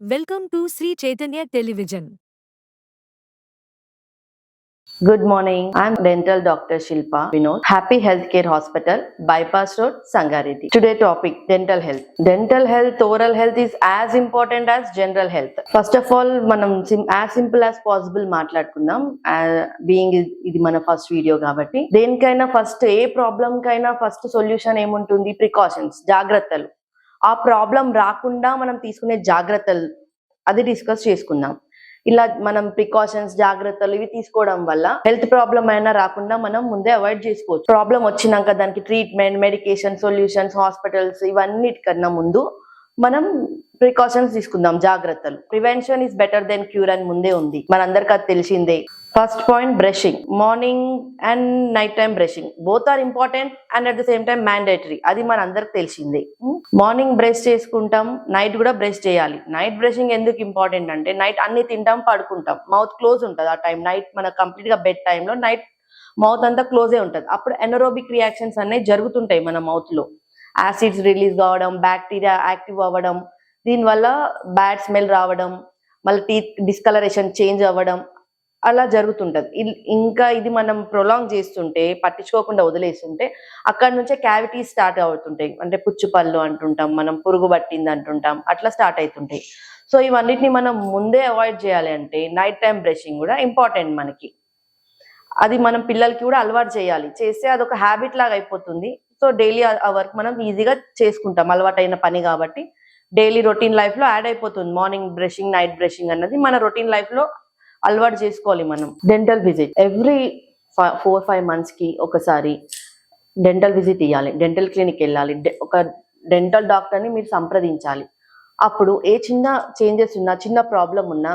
Welcome to Shri Chaitanya television. Good morning I'm dental doctor Shilpa Vinod happy health care hospital bypass road Sangareddy today topic dental health dental health oral health is as important as general health first of all మనం as simple as possible మాట్లాడుకుందాం. Being ఇది మన first video కాబట్టి. దేనికైనా first ఏ problem కైనా first solution ఏముంటుంది? Precautions జాగ్రత్తలు. ఆ ప్రాబ్లం రాకుండా మనం తీసుకునే జాగ్రత్తలు అది డిస్కస్ చేసుకుందాం. ఇలా మనం ప్రికాషన్స్ జాగ్రత్తలు ఇవి తీసుకోవడం వల్ల హెల్త్ ప్రాబ్లం అయినా రాకుండా మనం ముందే అవాయిడ్ చేసుకోవచ్చు. ప్రాబ్లం వచ్చినాక దానికి ట్రీట్మెంట్ మెడికేషన్ సొల్యూషన్స్ హాస్పిటల్స్ ఇవన్నిటికన్నా ముందు మనం ప్రికాషన్స్ తీసుకుందాం జాగ్రత్తలు. Prevention is better than cure అని ముందే ఉంది. మనందరికి అది తెలిసిందే. First point brushing morning and night time brushing both are important and at the same time mandatory అది మన అందరికి తెలిసిందే hmm? మార్నింగ్ బ్రష్ చేసుకుంటాం నైట్ కూడా బ్రష్ చేయాలి. నైట్ బ్రషింగ్ ఎందుకు ఇంపార్టెంట్ అంటే నైట్ అన్ని తింటాం పడుకుంటాం. మౌత్ క్లోజ్ ఉంటుంది ఆ టైం నైట్ మన కంప్లీట్గా బెడ్ టైంలో నైట్ మౌత్ అంతా క్లోజే ఉంటుంది. అప్పుడు ఎనరోబిక్ రియాక్షన్స్ అనేవి జరుగుతుంటాయి మన మౌత్లో. యాసిడ్స్ రిలీజ్ కావడం బ్యాక్టీరియా యాక్టివ్ అవ్వడం దీనివల్ల బ్యాడ్ స్మెల్ రావడం మళ్ళీ టీత్ డిస్కలరేషన్ చేంజ్ అవ్వడం అలా జరుగుతుంటుంది. ఇంకా ఇది మనం ప్రొలాంగ్ చేస్తుంటే పట్టించుకోకుండా వదిలేస్తుంటే అక్కడ నుంచే క్యావిటీస్ స్టార్ట్ అవుతుంటాయి. అంటే పుచ్చుపళ్ళు అంటుంటాం మనం పురుగు పట్టింది అంటుంటాం అట్లా స్టార్ట్ అవుతుంటాయి. సో ఇవన్నిటిని మనం ముందే అవాయిడ్ చేయాలి అంటే నైట్ టైం బ్రషింగ్ కూడా ఇంపార్టెంట్ మనకి. అది మనం పిల్లలకి కూడా అలవాటు చేయాలి. చేస్తే అదొక హ్యాబిట్ లాగా అయిపోతుంది. సో డైలీ ఆ వర్క్ మనం ఈజీగా చేసుకుంటాం అలవాటైన పని కాబట్టి. డైలీ రొటీన్ లైఫ్లో యాడ్ అయిపోతుంది. మార్నింగ్ బ్రషింగ్ నైట్ బ్రషింగ్ అన్నది మన రొటీన్ లైఫ్లో అలవాటు చేసుకోవాలి మనం. Dental visit. Every four five మంత్స్కి ఒకసారి డెంటల్ విజిట్ ఇవ్వాలి డెంటల్ క్లినిక్ వెళ్ళాలి. ఒక డెంటల్ డాక్టర్ని మీరు సంప్రదించాలి. అప్పుడు ఏ చిన్న చేంజెస్ ఉన్నా చిన్న ప్రాబ్లం ఉన్నా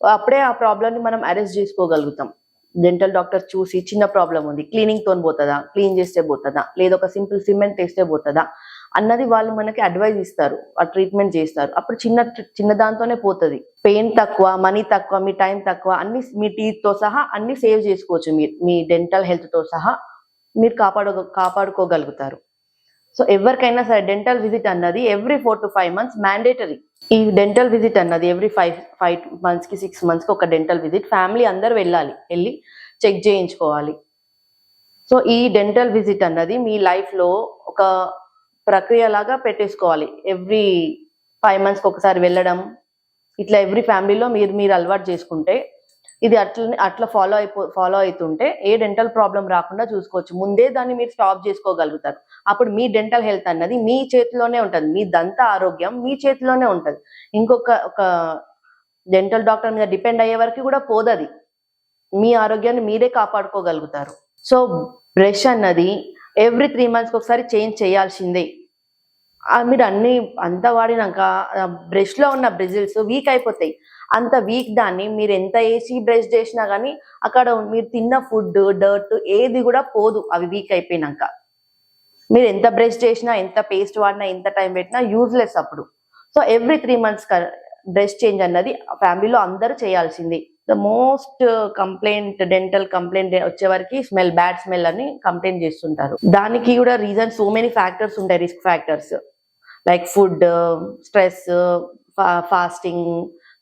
అప్పుడే ఆ ప్రాబ్లమ్ని మనం అరెస్ట్ చేసుకోగలుగుతాం. డెంటల్ డాక్టర్ చూసి చిన్న ప్రాబ్లం ఉంది క్లీనింగ్ తోని పోతుందా క్లీన్ చేస్తే పోతుందా లేదా ఒక సింపుల్ సిమెంట్ వేస్తే పోతుందా అన్నది వాళ్ళు మనకి అడ్వైజ్ ఇస్తారు ఆ ట్రీట్మెంట్ చేస్తారు. అప్పుడు చిన్న చిన్న దాంతోనే పోతుంది. పెయిన్ తక్కువ మనీ తక్కువ మీ టైం తక్కువ అన్ని మీ టీత్తో సహా అన్ని సేవ్ చేసుకోవచ్చు మీరు మీ డెంటల్ హెల్త్తో సహా మీరు కాపాడు కాపాడుకోగలుగుతారు. సో ఎవరికైనా సరే డెంటల్ విజిట్ అన్నది every four to five months mandatory ఈ డెంటల్ విజిట్ అన్నది ఎవ్రీ ఫైవ్ ఫైవ్ మంత్స్కి సిక్స్ మంత్స్కి ఒక డెంటల్ విజిట్ ఫ్యామిలీ అందరు వెళ్ళాలి వెళ్ళి చెక్ చేయించుకోవాలి. సో ఈ డెంటల్ విజిట్ అన్నది మీ లైఫ్లో ఒక ప్రక్రియ లాగా పెట్టేసుకోవాలి. ఎవ్రీ ఫైవ్ మంత్స్కి ఒకసారి వెళ్ళడం ఇట్లా ఎవ్రీ ఫ్యామిలీలో మీరు మీరు అలవాటు చేసుకుంటే ఇది అట్లనే అట్లా ఫాలో అయిపో ఫాలో అవుతుంటే ఏ డెంటల్ ప్రాబ్లం రాకుండా చూసుకోవచ్చు. ముందే దాన్ని మీరు స్టాప్ చేసుకోగలుగుతారు. అప్పుడు మీ డెంటల్ హెల్త్ అన్నది మీ చేతిలోనే ఉంటుంది. మీ దంత ఆరోగ్యం మీ చేతిలోనే ఉంటుంది. ఇంకొక ఒక డెంటల్ డాక్టర్ మీద డిపెండ్ అయ్యే వరకు కూడా పోదది. మీ ఆరోగ్యాన్ని మీరే కాపాడుకోగలుగుతారు. సో బ్రష్ అన్నది ఎవ్రీ త్రీ మంత్స్కి ఒకసారి చేంజ్ చేయాల్సిందే. మీరు అన్ని అంతా వాడినాక బ్రష్లో ఉన్న బ్రిజిల్స్ వీక్ అయిపోతాయి. అంత వీక్ దాన్ని. మీరు ఎంత ఏసీ బ్రష్ చేసినా కానీ అక్కడ మీరు తిన్న ఫుడ్ డర్ట్ ఏది కూడా పోదు. అవి వీక్ అయిపోయినాక. మీరు ఎంత బ్రష్ చేసినా ఎంత పేస్ట్ వాడినా ఎంత టైం పెట్టినా యూజ్లెస్ అప్పుడు. So every three months brush change అన్నది ఫ్యామిలీలో అందరూ చేయాల్సింది. The most complaint dental complaint వచ్చే వరకు స్మెల్ బ్యాడ్ స్మెల్ అని కంప్లైంట్ చేస్తుంటారు. దానికి కూడా రీజన్ సో మెనీ ఫ్యాక్టర్స్ ఉంటాయి risk factors like food stress fasting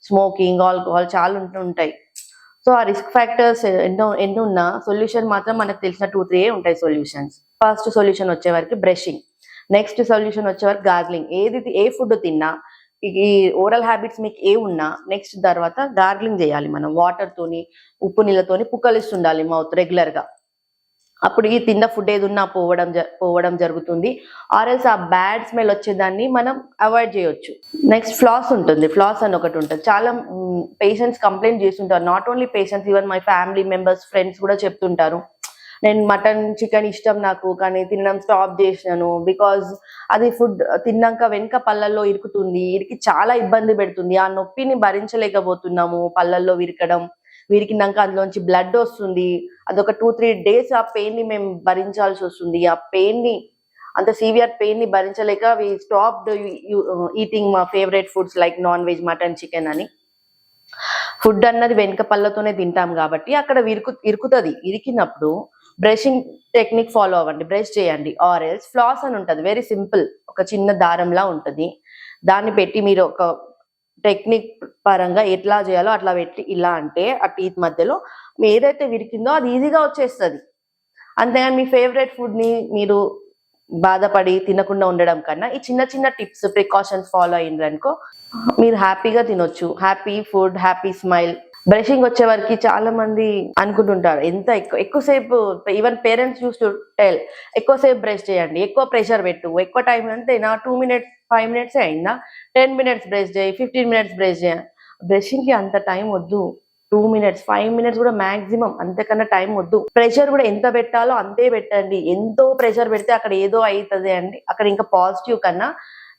smoking alcohol చాలా ఉంటూ ఉంటాయి. సో ఆ రిస్క్ ఫ్యాక్టర్స్ ఎన్నో ఎన్ని ఉన్నా సొల్యూషన్ మాత్రం మనకు తెలిసిన టూ త్రీ ఉంటాయి సొల్యూషన్స్. ఫస్ట్ సొల్యూషన్ వచ్చే వరకు బ్రషింగ్. నెక్స్ట్ సొల్యూషన్ వచ్చే వరకు గార్గ్లింగ్. ఏది ఏ ఫుడ్ తిన్నా ఈ ఓరల్ హ్యాబిట్స్ మీకు ఏ ఉన్నా నెక్స్ట్ తర్వాత గార్గ్లింగ్ చేయాలి మనం. వాటర్ తోని ఉప్పు నీళ్ళతోని పుక్కలిస్తుండాలి మౌత్ రెగ్యులర్గా అప్పుడు ఈ తిన్న ఫుడ్ ఏది ఉన్నా పోవడం పోవడం జరుగుతుంది. ఆర్ఎల్స్ ఆ బ్యాడ్ స్మెల్ వచ్చేదాన్ని మనం అవాయిడ్ చేయొచ్చు. నెక్స్ట్ ఫ్లాస్ ఉంటుంది. ఫ్లాస్ అని ఒకటి ఉంటుంది. చాలా పేషెంట్స్ కంప్లైంట్ చేస్తుంటారు. Not only patients even my family members friends కూడా చెప్తుంటారు. నేను మటన్ చికెన్ ఇష్టం నాకు కానీ తినడం స్టాప్ చేసినాను బికాజ్ అది ఫుడ్ తిన్నాక వెనుక పళ్ళల్లో ఇరుకుతుంది. ఇరికి చాలా ఇబ్బంది పెడుతుంది. ఆ నొప్పిని భరించలేకపోతున్నాము పళ్ళల్లో విరకడం విరికినాక అందులోంచి బ్లడ్ వస్తుంది. అదొక టూ త్రీ డేస్ ఆ పెయిన్ని మేము భరించాల్సి వస్తుంది. ఆ పెయిన్ని అంత సీవియర్ పెయిన్ని భరించలేక వి స్టాప్ ఈటింగ్ మా favourite foods like non veg mutton chicken అని. ఫుడ్ అన్నది వెనుక పళ్ళతోనే తింటాం కాబట్టి అక్కడ విరుకు ఇరుకుతుంది. ఇరికినప్పుడు బ్రషింగ్ టెక్నిక్ ఫాలో అవ్వండి. బ్రష్ చేయండి. ఆర్ ఎల్స్ ఫ్లాస్ అని ఉంటుంది. వెరీ సింపుల్ ఒక చిన్న దారంలా ఉంటుంది. దాన్ని పెట్టి మీరు ఒక టెక్నిక్ పరంగా ఎట్లా చేయాలో అట్లా పెట్టి ఇలా అంటే ఆ టీత్ మధ్యలో మీ ఏదైతే విరికిందో అది ఈజీగా వచ్చేస్తుంది. అంతేగాని మీ ఫేవరెట్ ఫుడ్ని మీరు బాధపడి తినకుండా ఉండడం కన్నా ఈ చిన్న చిన్న టిప్స్ ప్రికాషన్స్ ఫాలో అయ్యిండ్రనుకో మీరు హ్యాపీగా తినొచ్చు. Happy food happy smile brushing వచ్చే వరకు చాలా మంది అనుకుంటుంటారు. ఎంత ఎక్కువ ఎక్కువసేపు even parents used to tell ఎక్కువసేపు బ్రష్ చేయండి ఎక్కువ ప్రెషర్ పెట్టు ఎక్కువ టైం అంతే నా టూ మినిట్స్ ఫైవ్ మినిట్స్ అయిందా? టెన్ మినిట్స్ బ్రష్ చేయి ఫిఫ్టీన్ మినిట్స్ బ్రష్ చేయ. బ్రషింగ్కి అంత టైం వద్దు. టూ మినిట్స్ ఫైవ్ మినిట్స్ కూడా మాక్సిమం అంతకన్నా టైం వద్దు. ప్రెషర్ కూడా ఎంత పెట్టాలో అంతే పెట్టండి. ఎంతో ప్రెషర్ పెడితే అక్కడ ఏదో అవుతుంది అండి. అక్కడ ఇంకా పాజిటివ్ కన్నా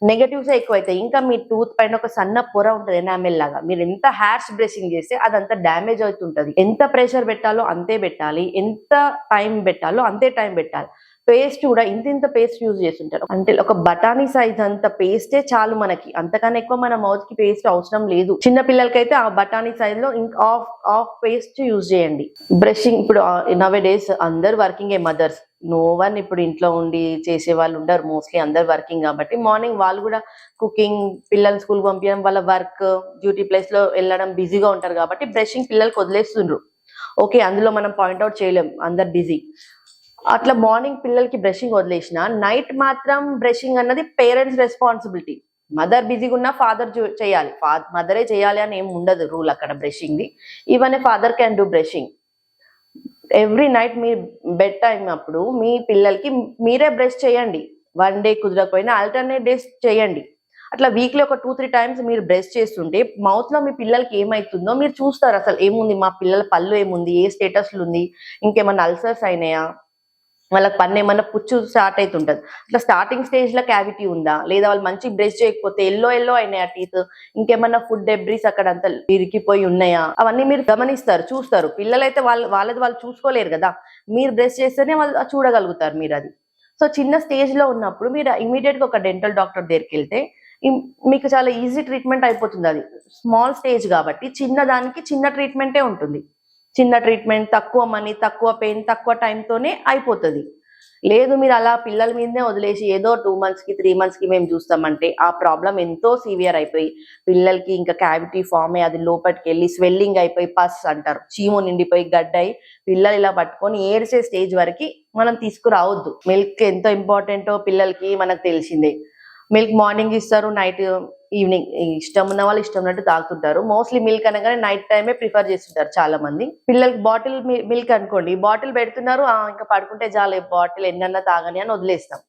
నెగటివ్స్ ఎక్కువ ఇంకా మీ టూత్ పైన ఒక సన్న పొర ఉంటుంది ఎనామెల్ లాగా. మీరు ఎంత హ్యార్స్ బ్రషింగ్ చేస్తే అదంతా డ్యామేజ్ అవుతుంటది. ఎంత ప్రెషర్ పెట్టాలో అంతే పెట్టాలి. ఎంత టైం పెట్టాలో అంతే టైం పెట్టాలి. పేస్ట్ కూడా ఇంత ఇంత పేస్ట్ యూజ్ చేస్తుంటారు. అంటే ఒక బఠానీ సైజ్ అంత పేస్టే చాలు మనకి. అంతకన్నా ఎక్కువ మన మౌత్కి పేస్ట్ అవసరం లేదు. చిన్న పిల్లలకైతే ఆ బఠానీ సైజ్లో ఇంకా ఆఫ్ ఆఫ్ పేస్ట్ యూజ్ చేయండి. బ్రషింగ్ ఇప్పుడు నవే డేస్ అందరు వర్కింగ్ ఏ మదర్స్ నో వన్ ఇప్పుడు ఇంట్లో ఉండి చేసే వాళ్ళు ఉండరు. మోస్ట్లీ అందరు వర్కింగ్ కాబట్టి మార్నింగ్ వాళ్ళు కూడా కుకింగ్ పిల్లల్ని స్కూల్ పంపించడం వాళ్ళ వర్క్ డ్యూటీ ప్లేస్లో వెళ్ళడం బిజీగా ఉంటారు కాబట్టి బ్రషింగ్ పిల్లలకు వదిలేస్తుండ్రు. ఓకే అందులో మనం పాయింట్అవుట్ చేయలేం. అందరు బిజీ అట్లా మార్నింగ్ పిల్లలకి బ్రషింగ్ వదిలేసిన నైట్ మాత్రం బ్రషింగ్ అన్నది పేరెంట్స్ రెస్పాన్సిబిలిటీ మదర్ బిజీగా ఉన్నా ఫాదర్ చేయాలి. మదరే చేయాలి అని ఏం ఉండదు రూల్ అక్కడ బ్రషింగ్ది even a father can do brushing every night me bed time అప్పుడు మీ పిల్లలకి మీరే బ్రష్ చేయండి. వన్ డే కుదరకపోయినా ఆల్టర్నేట్ డేస్ చేయండి. అట్లా వీక్లీ ఒక టూ త్రీ టైమ్స్ మీరు బ్రష్ చేస్తుంటే మౌత్లో మీ పిల్లలకి ఏమవుతుందో మీరు చూస్తారు. అసలు ఏముంది? మా పిల్లల పళ్ళు ఏముంది? ఏ స్టేటస్లు ఉంది? ఇంకేమన్నా అల్సర్స్ అయినాయా? వాళ్ళకి పన్ను ఏమన్నా పుచ్చు స్టార్ట్ అవుతుంటుంది అట్లా స్టార్టింగ్ స్టేజ్లో క్యావిటీ ఉందా? లేదా వాళ్ళు మంచి బ్రష్ చేయకపోతే ఎల్లో ఎల్లో అయినాయా టీత్ ఇంకేమన్నా ఫుడ్ డెబ్రీస్ అక్కడ అంతా ఇరికిపోయి ఉన్నాయా? అవన్నీ మీరు గమనిస్తారు చూస్తారు. పిల్లలైతే వాళ్ళు వాళ్ళది వాళ్ళు చూసుకోలేరు కదా. మీరు బ్రష్ చేస్తేనే వాళ్ళు చూడగలుగుతారు మీరు అది. సో చిన్న స్టేజ్లో ఉన్నప్పుడు మీరు ఇమీడియట్గా ఒక డెంటల్ డాక్టర్ దగ్గరికి వెళ్తే మీకు చాలా ఈజీ ట్రీట్మెంట్ అయిపోతుంది అది. స్మాల్ స్టేజ్ కాబట్టి చిన్న దానికి చిన్న ట్రీట్మెంటే ఉంటుంది. చిన్న ట్రీట్మెంట్ తక్కువ మనీ తక్కువ పెయిన్ తక్కువ టైంతోనే అయిపోతుంది. లేదు మీరు అలా పిల్లల మీదనే వదిలేసి ఏదో టూ మంత్స్కి త్రీ మంత్స్కి మేము చూస్తామంటే ఆ ప్రాబ్లం ఎంతో సివియర్ అయిపోయి పిల్లలకి ఇంకా క్యావిటీ ఫామ్ అయ్యి అది లోపలికి వెళ్ళి స్వెల్లింగ్ అయిపోయి పస్ అంటారు. చీము నిండిపోయి గడ్డ అయి పిల్లలు ఇలా పట్టుకొని ఏడ్చే స్టేజ్ వరకు మనం తీసుకురావద్దు. మిల్క్ ఎంతో ఇంపార్టెంటో పిల్లలకి మనకు తెలిసిందే. మిల్క్ మార్నింగ్ ఇస్తారు నైట్ ఈవినింగ్ ఇష్టం ఉన్న వాళ్ళు ఇష్టం ఉన్నట్టు తాగుతుంటారు. మోస్ట్లీ మిల్క్ అనగానే నైట్ టైమే ప్రిఫర్ చేస్తుంటారు చాలా మంది పిల్లలకి బాటిల్ మిల్క్ అనుకోండి బాటిల్ పెడుతున్నారు "ఆ, ఇంకా పడుకుంటే చాలు బాటిల్ ఎన్నన్నా తాగని అని వదిలేస్తాం.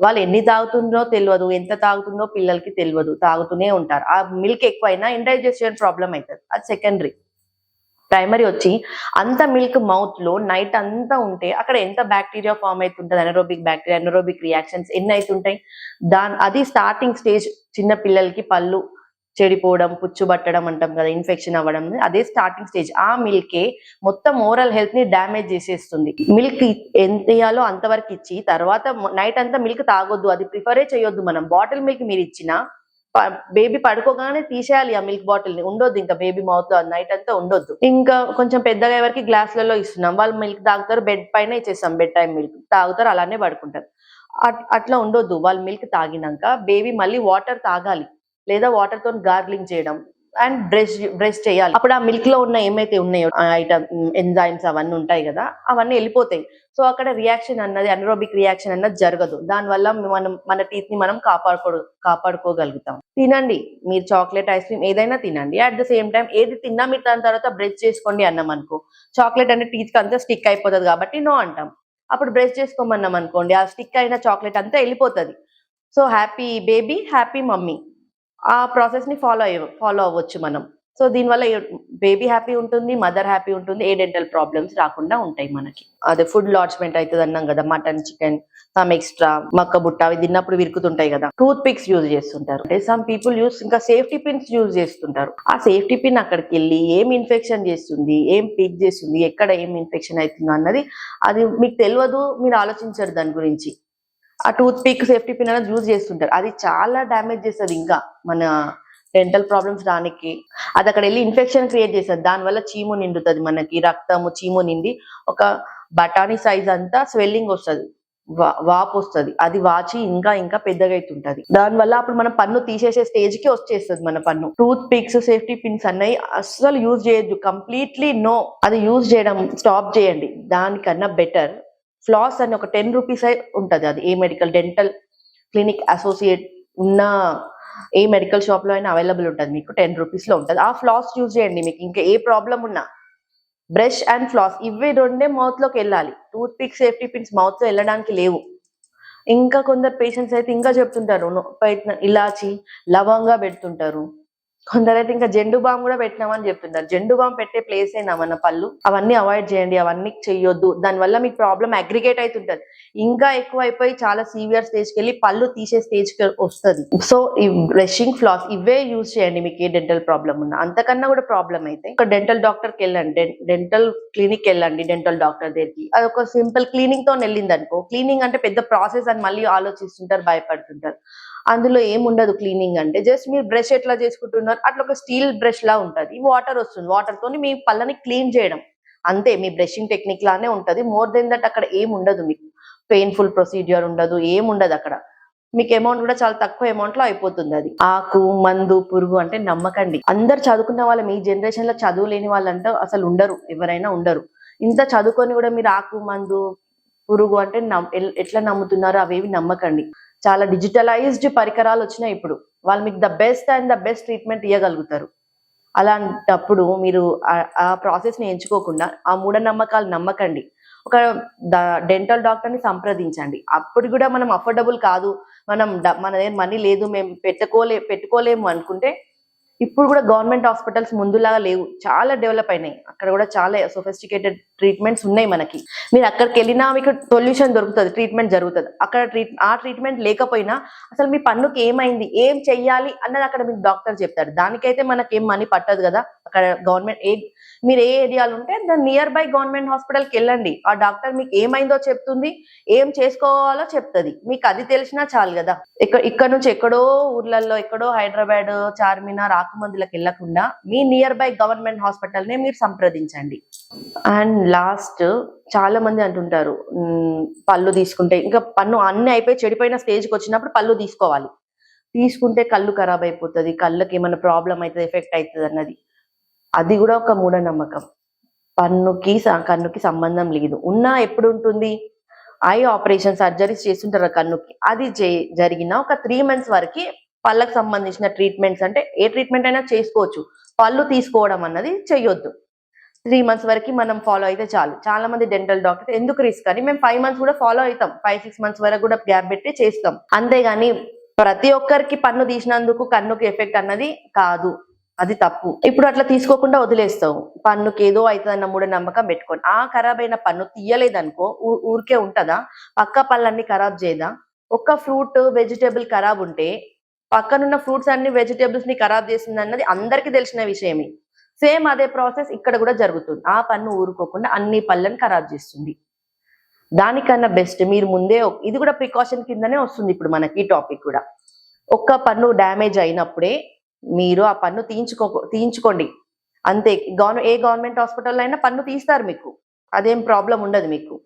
వాళ్ళు ఎన్ని తాగుతుందో తెలియదు ఎంత తాగుతుందో పిల్లలకి తెలియదు తాగుతూనే ఉంటారు. ఆ మిల్క్ ఎక్కువైనా ఇండైజెషన్ ప్రాబ్లం అవుతుంది అది సెకండరీ ప్రైమరీ వచ్చి అంత మిల్క్ మౌత్లో నైట్ అంతా ఉంటే అక్కడ ఎంత బ్యాక్టీరియా ఫామ్ అవుతుంటుంది అనరోబిక్ బ్యాక్టీరియా అనరోబిక్ రియాక్షన్స్ ఎన్ని అవుతుంటాయి? దాని అది స్టార్టింగ్ స్టేజ్ చిన్న పిల్లలకి పళ్ళు చెడిపోవడం పుచ్చుబట్టడం అంటాం కదా ఇన్ఫెక్షన్ అవ్వడం అదే స్టార్టింగ్ స్టేజ్ ఆ మిల్కే మొత్తం ఓరల్ హెల్త్ని డ్యామేజ్ చేసేస్తుంది. మిల్క్ ఎంత ఇయ్యాలో అంతవరకు ఇచ్చి తర్వాత నైట్ అంతా మిల్క్ తాగొద్దు అది ప్రిఫరే చేయొద్దు మనం. బాటిల్ మిల్క్ మీరు ఇచ్చినా బేబీ పడుకోగానే తీసేయాలి ఆ మిల్క్ బాటిల్ని. ఉండొద్దు ఇంకా బేబీ మౌత్లో నైట్ అంతా ఉండొద్దు. ఇంకా కొంచెం పెద్దగా ఎవరికి గ్లాసులలో ఇస్తున్నాం. వాళ్ళు మిల్క్ తాగుతారు బెడ్ పైన ఇచ్చేస్తాం బెడ్ టైం మిల్క్ తాగుతారు అలానే పడుకుంటారు. అట్- అట్లా ఉండొద్దు. వాళ్ళు మిల్క్ తాగినాక బేబీ మళ్ళీ వాటర్ తాగాలి. లేదా వాటర్తో గార్గ్లింగ్ చేయడం. అండ్ బ్రష్ బ్రష్ చేయాలి. అప్పుడు ఆ మిల్క్లో ఉన్న ఏమైతే ఉన్నాయో ఐటమ్ ఎంజైమ్స్ అవన్నీ ఉంటాయి కదా అవన్నీ వెళ్ళిపోతాయి. సో అక్కడ రియాక్షన్ అన్నది అనరోబిక్ రియాక్షన్ అన్నది జరగదు. దానివల్ల మనం మన టీత్ని మనం కాపాడుకో కాపాడుకోగలుగుతాం. తినండి. మీరు చాక్లెట్ ఐస్ క్రీమ్ ఏదైనా తినండి. అట్ ద సేమ్ టైం ఏది తిన్నా మీరు దాని తర్వాత బ్రష్ చేసుకోండి అన్నాం అనుకో. చాక్లెట్ అంటే టీత్కి అంతా స్టిక్ అయిపోతుంది కాబట్టి నో అంటాం. అప్పుడు బ్రష్ చేసుకోమన్నాం అనుకోండి ఆ స్టిక్ అయిన చాక్లెట్ అంతా వెళ్ళిపోతుంది. So happy baby happy mummy ఆ ప్రాసెస్ని ఫాలో అయ్య ఫాలో అవ్వచ్చు మనం. సో దీనివల్ల బేబీ హ్యాపీ ఉంటుంది మదర్ హ్యాపీ ఉంటుంది ఏ డెంటల్ ప్రాబ్లమ్స్ రాకుండా ఉంటాయి మనకి. అదే ఫుడ్ లాడ్జ్మెంట్ అవుతుంది అన్నాం కదా మటన్ చికెన్ సమ్ ఎక్స్ట్రా మక్క బుట్ట అవి తిన్నప్పుడు విరుకుతుంటాయి కదా. టూత్ పిక్స్ యూజ్ చేస్తుంటారు. అంటే సమ్ పీపుల్ యూస్ ఇంకా సేఫ్టీ పిన్స్ యూజ్ చేస్తుంటారు. ఆ సేఫ్టీ పిన్ అక్కడికి వెళ్ళి ఏం ఇన్ఫెక్షన్ చేస్తుంది ఏం పిక్ చేస్తుంది ఎక్కడ ఏం ఇన్ఫెక్షన్ అవుతుందో అన్నది అది మీకు తెలియదు మీరు ఆలోచించరు దాని గురించి. ఆ టూత్ పిక్ సేఫ్టీ పిన్ అనేది యూజ్ చేస్తుంటారు. అది చాలా డ్యామేజ్ చేస్తుంది ఇంకా మన డెంటల్ ప్రాబ్లమ్స్ రానికి. అది అక్కడ వెళ్ళి ఇన్ఫెక్షన్ క్రియేట్ చేస్తుంది. దానివల్ల చీము నిండుతుంది మనకి రక్తము చీము నిండి ఒక బఠానీ సైజ్ అంతా స్వెల్లింగ్ వస్తుంది. వా- వాపు వస్తుంది. అది వాచి ఇంకా ఇంకా పెద్దగా అవుతుంటది దానివల్ల అప్పుడు మనం పన్ను తీసేసే స్టేజ్కి వచ్చేస్తుంది మన పన్ను. టూత్ పిక్స్ సేఫ్టీ పిన్స్ అన్నవి అస్సలు యూజ్ చేయొద్దు. Completely no. అది యూజ్ చేయడం స్టాప్ చేయండి. దానికన్నా బెటర్. ఫ్లాస్ అని ఒక టెన్ రూపీస్ ఉంటుంది. అది ఏ మెడికల్ డెంటల్ క్లినిక్ అసోసియేట్ ఉన్న ఏ మెడికల్ షాప్లో అయినా అవైలబుల్ ఉంటుంది. మీకు టెన్ రూపీస్లో ఉంటుంది. ఆ ఫ్లాస్ యూజ్ చేయండి మీకు. ఇంకా ఏ ప్రాబ్లం ఉన్నా బ్రష్ అండ్ ఫ్లాస్ ఇవి రెండే మౌత్లోకి వెళ్ళాలి. టూత్ పిక్ సేఫ్టీ పిన్స్ మౌత్లో వెళ్ళడానికి లేవు. ఇంకా కొందరు పేషెంట్స్ అయితే ఇంకా చెప్తుంటారు "నో- ప్రయత్నం ఇలాచి లవంగా పెడుతుంటారు. కొందరు అయితే ఇంకా జెండు బామ్ కూడా పెట్టినామని చెప్తుంటారు. జెండు బామ్ పెట్టే ప్లేస్ అయినా మన పళ్ళు? అవన్నీ అవాయిడ్ చేయండి అవన్నీ చెయ్యొద్దు. దానివల్ల మీకు ప్రాబ్లం అగ్రిగేట్ అవుతుంటది ఇంకా ఎక్కువ అయిపోయి చాలా సీవియర్ స్టేజ్కి వెళ్ళి పళ్ళు తీసే స్టేజ్కి వస్తుంది. సో ఈ బ్రషింగ్ ఫ్లాస్ ఇవే యూజ్ చేయండి మీకు ఏ డెంటల్ ప్రాబ్లం ఉన్నా. అంతకన్నా కూడా ప్రాబ్లం అయితే ఒక డెంటల్ డాక్టర్కి వెళ్ళండి. డెంటల్ క్లినిక్ వెళ్ళండి డెంటల్ డాక్టర్ దగ్గరికి. అది ఒక సింపుల్ క్లీనింగ్తో వెళ్ళింది అనుకో. క్లీనింగ్ అంటే పెద్ద ప్రాసెస్ అని మళ్ళీ ఆలోచిస్తుంటారు భయపడుతుంటారు. అందులో ఏముండదు క్లీనింగ్ అంటే. జస్ట్ మీరు బ్రష్ ఎట్లా చేసుకుంటున్నారు అట్లా ఒక స్టీల్ బ్రష్ లా ఉంటది. వాటర్ వస్తుంది. వాటర్ తోని మీ పళ్ళని క్లీన్ చేయడం. అంతే మీ బ్రషింగ్ టెక్నిక్ లానే ఉంటది. మోర్ దెన్ దట్ అక్కడ ఏం ఉండదు మీకు. పెయిన్ఫుల్ ప్రొసీజర్ ఉండదు ఏం ఉండదు అక్కడ. మీకు అమౌంట్ కూడా చాలా తక్కువ అమౌంట్లో అయిపోతుంది అది. ఆకు మందు పురుగు అంటే నమ్మకండి. అందరు చదువుకున్న వాళ్ళ మీ జనరేషన్లో చదువు లేని వాళ్ళంటే అసలు ఉండరు. ఎవరైనా ఉండరు. ఇంత చదువుకొని కూడా మీరు ఆకు మందు పురుగు అంటే ఎట్లా నమ్ముతున్నారు అవేవి నమ్మకండి. చాలా డిజిటలైజ్డ్ పరికరాలు వచ్చినాయి ఇప్పుడు. వాళ్ళు మీకు the best and the best treatment ఇవ్వగలుగుతారు అలాంటప్పుడు మీరు ఆ- ప్రాసెస్ని ఎంచుకోకుండా ఆ మూఢనమ్మకాలు నమ్మకండి. ఒక డెంటల్ డాక్టర్ని సంప్రదించండి. అప్పుడు కూడా మనం అఫోర్డబుల్ కాదు. మనం మన దగ్గర మనీ లేదు మేము పెట్టుకోలే పెట్టుకోలేము అనుకుంటే ఇప్పుడు కూడా గవర్నమెంట్ హాస్పిటల్స్ ముందులాగా లేవు. చాలా డెవలప్ అయినాయి. అక్కడ కూడా చాలా సొఫిస్టికేటెడ్ ట్రీట్మెంట్స్ ఉన్నాయి మనకి. మీరు అక్కడికి వెళ్ళినా మీకు సొల్యూషన్ దొరుకుతుంది ట్రీట్మెంట్ జరుగుతుంది. అక్కడ ట్రీట్ ఆ ట్రీట్మెంట్ లేకపోయినా అసలు మీ పన్నుకి ఏమైంది? ఏం చెయ్యాలి? అన్నది అక్కడ మీకు డాక్టర్ చెప్తాడు దానికైతే మనకి ఏం మనీ పట్టదు కదా? అక్కడ గవర్నమెంట్ ఏ మీరు ఏ ఏరియాలో ఉంటే దాని నియర్ బై గవర్నమెంట్ హాస్పిటల్కి వెళ్ళండి. ఆ డాక్టర్ మీకు ఏమైందో చెప్తుంది ఏం చేసుకోవాలో చెప్తుంది. మీకు అది తెలిసినా చాలు కదా. ఇక్కడ ఇక్కడ నుంచి ఎక్కడో ఊర్లలో ఎక్కడో హైదరాబాద్ చార్మినార్ ఆకుమందులకు వెళ్ళకుండా మీ నియర్ బై గవర్నమెంట్ హాస్పిటల్నే మీరు సంప్రదించండి. అండ్ లాస్ట్ చాలా మంది అంటుంటారు పళ్ళు తీసుకుంటే ఇంకా పన్ను అన్ని అయిపోయి చెడిపోయిన స్టేజ్కి వచ్చినప్పుడు పళ్ళు తీసుకోవాలి. తీసుకుంటే కళ్ళు ఖరాబ్ అయిపోతుంది కళ్ళకి ఏమైనా ప్రాబ్లం అవుతుంది ఎఫెక్ట్ అవుతుంది అన్నది. అది కూడా ఒక మూఢనమ్మకం. పన్నుకి కన్నుకి సంబంధం లేదు. ఉన్నా ఎప్పుడు ఉంటుంది ఐ ఆపరేషన్ సర్జరీస్ చేస్తుంటారు కన్నుకి. అది జరిగిన ఒక త్రీ మంత్స్ వరకు పళ్ళకు సంబంధించిన ట్రీట్మెంట్స్ అంటే ఏ ట్రీట్మెంట్ అయినా చేసుకోవచ్చు. పళ్ళు తీసుకోవడం అన్నది చెయ్యొద్దు. త్రీ మంత్స్ వరకు మనం ఫాలో అయితే చాలు. చాలా మంది డెంటల్ డాక్టర్ ఎందుకు రిస్క్ అని మేము ఫైవ్ మంత్స్ కూడా ఫాలో అవుతాం. ఫైవ్ సిక్స్ మంత్స్ వరకు కూడా గ్యాప్ పెట్టి చేస్తాం. అంతేగాని ప్రతి ఒక్కరికి పన్ను తీసినందుకు కన్నుకి ఎఫెక్ట్ అన్నది కాదు. అది తప్పు. ఇప్పుడు అట్లా తీసుకోకుండా వదిలేస్తావు. పన్నుకి ఏదో అవుతుందన్న మూఢ నమ్మకం పెట్టుకొని. ఆ ఖరాబ్ అయిన పన్ను తీయలేదనుకో ఊరికే ఉంటదా? పక్క పళ్ళన్ని ఖరాబ్ చేయదా? ఒక్క ఫ్రూట్ వెజిటేబుల్ ఖరాబ్ ఉంటే పక్కనున్న ఫ్రూట్స్ అన్ని వెజిటేబుల్స్ని ఖరాబ్ చేస్తుంది అన్నది అందరికీ తెలిసిన విషయమే. సేమ్ అదే ప్రాసెస్ ఇక్కడ కూడా జరుగుతుంది. ఆ పన్ను ఊరుకోకుండా అన్ని పళ్ళని ఖరాబ్ చేస్తుంది. దానికన్నా బెస్ట్ మీరు ముందే ఇది కూడా ప్రికాషన్ కిందనే వస్తుంది ఇప్పుడు మనకి ఈ టాపిక్ కూడా. ఒక్క పన్ను డ్యామేజ్ అయినప్పుడే మీరు ఆ పన్ను తీయించుకో తీయించుకోండి. అంతే. గవర్న ఏ గవర్నమెంట్ హాస్పిటల్ అయినా పన్ను తీస్తారు మీకు. అదేం ప్రాబ్లం ఉండదు మీకు.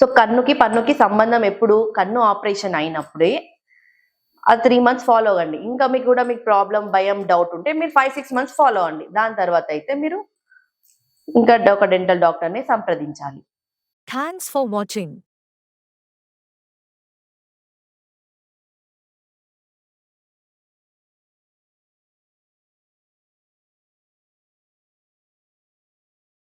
సో కన్నుకి పన్నుకి సంబంధం ఎప్పుడు? కన్ను ఆపరేషన్ అయినప్పుడే. ఆ త్రీ మంత్స్ ఫాలో అవ్వండి. ఇంకా మీకు కూడా మీకు ప్రాబ్లం భయం డౌట్ ఉంటే మీరు ఫైవ్ సిక్స్ మంత్స్ ఫాలో అవ్వండి. దాని తర్వాత అయితే మీరు ఇంకా ఒక డెంటల్ డాక్టర్ని సంప్రదించాలి. Thanks for watching